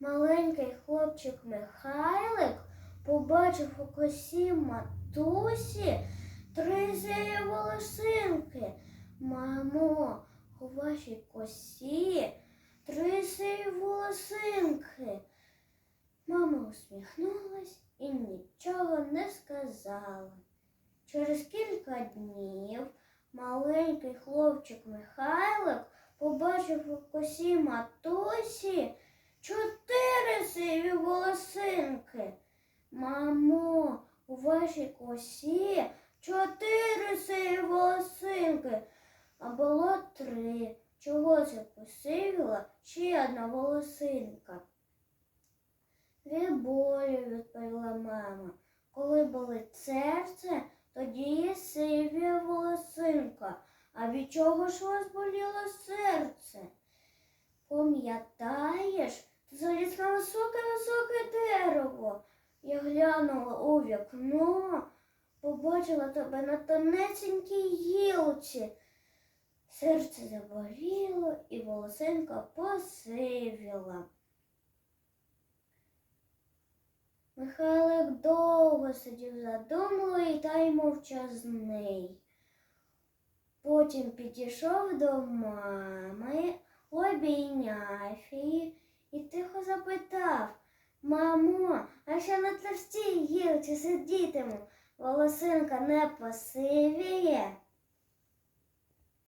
Маленький хлопчик Михайлик побачив у косі матусі три зеї волосинки. Мамо, у вашій косі три зеї волосинки. Мама усміхнулась і нічого не сказала. Через кілька днів маленький хлопчик Михайлик побачив у косі матусі чотири сиві волосинки. Мамо, у вашій косі чотири сиві волосинки, а було три. Чого це посивіла ще одна волосинка? Від болю, відповіла мама. Коли болить серце, тоді є сиві волосинка. А від чого ж вас боліло серце? Пам'ятаєш, Глянула у вікно, побачила тебе на тонесенькій гілці. Серце заболіло і волосинка посивіла. Михайлик довго сидів задумливий та й мовчазний. Потім підійшов до мами, обійняв її і тихо запитав Мамо, а ще на товстій гілці сидітиму? Волосинка не посивіє?